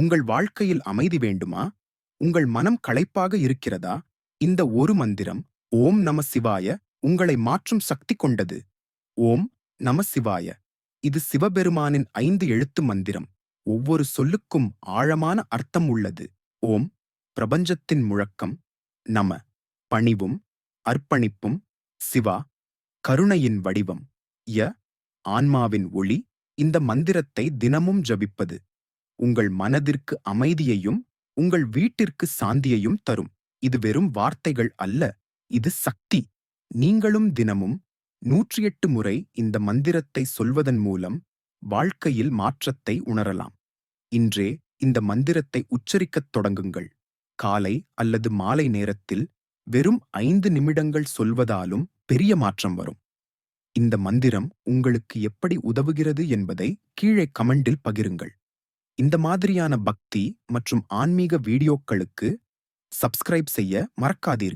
உங்கள் வாழ்க்கையில் அமைதி வேண்டுமா? உங்கள் மனம் களைப்பாக இருக்கிறதா? இந்த ஒரு மந்திரம் ஓம் நம சிவாய உங்களை மாற்றும் சக்தி கொண்டது. ஓம் நம சிவாய. இது சிவபெருமானின் ஐந்து எழுத்து மந்திரம். ஒவ்வொரு சொல்லுக்கும் ஆழமான அர்த்தம் உள்ளது. ஓம் பிரபஞ்சத்தின் முழக்கம் நம. பணிவும் அர்ப்பணிப்பும் சிவா. கருணையின் வடிவம் ய. ஆன்மாவின் ஒளி. இந்த மந்திரத்தை தினமும் ஜபிப்பது. உங்கள் மனதிற்கு அமைதியையும் உங்கள் வீட்டிற்கு சாந்தியையும் தரும். இது வெறும் வார்த்தைகள் அல்ல இது சக்தி. நீங்களும் தினமும் நூற்றி எட்டு முறை இந்த மந்திரத்தை சொல்வதன் மூலம் வாழ்க்கையில் மாற்றத்தை உணரலாம். இன்றே இந்த மந்திரத்தை உச்சரிக்கத் தொடங்குங்கள். காலை அல்லது மாலை நேரத்தில் வெறும் ஐந்து நிமிடங்கள் சொல்வதாலும் பெரிய மாற்றம் வரும். இந்த மந்திரம் உங்களுக்கு எப்படி உதவுகிறது என்பதை கீழே கமெண்டில் பகிருங்கள். இந்த மாதிரியான பக்தி மற்றும் ஆன்மீக வீடியோக்களுக்கு சப்ஸ்கிரைப் செய்ய மறக்காதீர்கள்.